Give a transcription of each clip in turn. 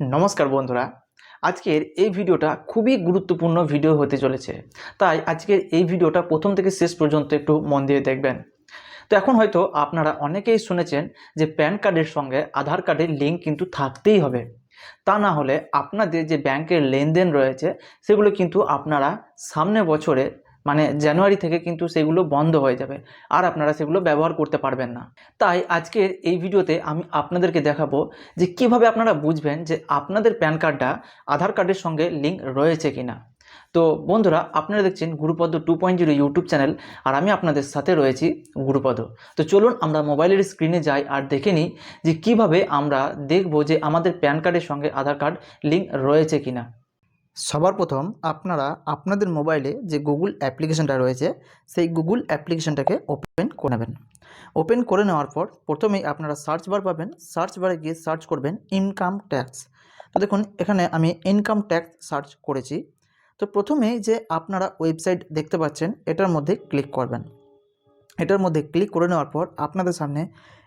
নমস্কার বন্ধুরা। আজকের এই ভিডিওটা খুবই গুরুত্বপূর্ণ ভিডিও হতে চলেছে। তাই আজকের এই ভিডিওটা প্রথম থেকে শেষ পর্যন্ত একটু মন দিয়ে দেখবেন। তো এখন হয়তো আপনারা অনেকেই শুনেছেন যে প্যান কার্ডের সঙ্গে আধার কার্ডের লিঙ্ক কিন্তু থাকতেই হবে। তা না হলে আপনাদের যে ব্যাংকের লেনদেন রয়েছে, সেগুলো কিন্তু আপনারা সামনে বছরে মানে জানুয়ারি থেকে কিন্তু সেগুলো বন্ধ হয়ে যাবে। আর আপনারা সেগুলো ব্যবহার করতে পারবেন না। তাই আজকের এই ভিডিওতে আমি আপনাদেরকে দেখাবো যে কীভাবে আপনারা বুঝবেন যে আপনাদের প্যান কার্ডটা আধার কার্ডের সঙ্গে লিঙ্ক রয়েছে কিনা তো বন্ধুরা, আপনারা দেখছেন Gurupada two point zero YouTube channel, আর আমি আপনাদের সাথে রয়েছি গুরুপদ। তো চলুন আমরা মোবাইলের স্ক্রিনে যাই আর দেখে নিই যে কীভাবে আমরা দেখব যে আমাদের প্যান কার্ডের সঙ্গে আধার কার্ড লিঙ্ক রয়েছে কিনা সবার প্রথম আপনারা আপনাদের মোবাইলে যে গুগল অ্যাপ্লিকেশনটা রয়েছে, সেই গুগল অ্যাপ্লিকেশনটাকে ওপেন করে নেবেন। ওপেন করে নেওয়ার পর প্রথমেই আপনারা সার্চ বার পাবেন। সার্চ বারে গিয়ে সার্চ করবেন ইনকাম ট্যাক্স। তো দেখুন, এখানে আমি ইনকাম ট্যাক্স সার্চ করেছি। তো প্রথমেই যে আপনারা ওয়েবসাইট দেখতে পাচ্ছেন, এটার মধ্যে ক্লিক করবেন। এটার মধ্যে ক্লিক করে নেওয়ার পর আপনাদের সামনে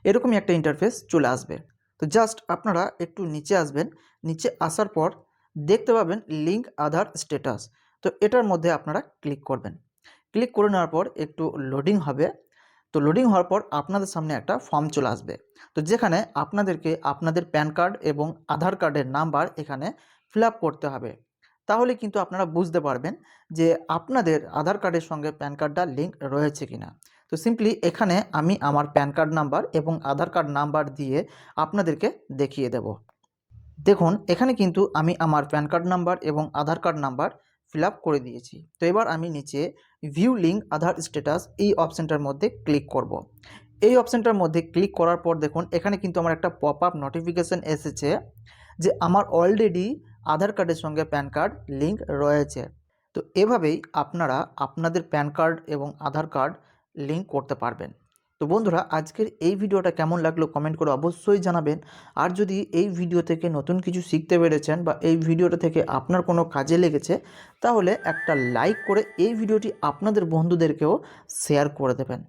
এরকমই একটা ইন্টারফেস চলে আসবে। তো জাস্ট আপনারা একটু নিচে আসবেন। নিচে আসার পর দেখতে পাবেন লিঙ্ক আধার স্ট্যাটাস তো এটার মধ্যে আপনারা ক্লিক করবেন। ক্লিক করে নেওয়ার পর একটু লোডিং হবে। তো লোডিং হওয়ার পর আপনাদের সামনে একটা ফর্ম চলে আসবে। তো যেখানে আপনাদেরকে আপনাদের প্যান কার্ড এবং আধার কার্ডের নাম্বার এখানে ফিল করতে হবে। তাহলে কিন্তু আপনারা বুঝতে পারবেন যে আপনাদের আধার কার্ডের সঙ্গে প্যান কার্ডটা লিঙ্ক রয়েছে কিনা। তো সিম্পলি এখানে আমি আমার প্যান কার্ড নাম্বার এবং আধার কার্ড নাম্বার দিয়ে আপনাদেরকে দেখিয়ে দেব। দেখুন, এখানে কিন্তু আমি আমার প্যান কার্ড নাম্বার এবং আধার কার্ড নাম্বার ফিল করে দিয়েছি। তো এবার আমি নিচে ভিউ লিঙ্ক, আধার স্ট্যাটাস এই অপশানটার মধ্যে ক্লিক করব। এই অপশানটার মধ্যে ক্লিক করার পর দেখুন, এখানে কিন্তু আমার একটা পপ আপ নোটিফিকেশান এসেছে যে আমার অলরেডি আধার কার্ডের সঙ্গে প্যান কার্ড লিঙ্ক রয়েছে। তো এভাবেই আপনারা আপনাদের প্যান কার্ড এবং আধার কার্ড লিঙ্ক করতে পারবেন। তো বন্ধুরা, আজকের এই ভিডিওটা কেমন লাগল কমেন্ট করে অবশ্যই জানাবেন। আর যদি এই ভিডিও থেকে নতুন কিছু শিখতে পেরেছেন বা এই ভিডিওটা থেকে আপনার কোনো কাজে লেগেছে, তাহলে একটা লাইক করে এই ভিডিওটি আপনাদের বন্ধুদেরকেও শেয়ার করে দেবেন।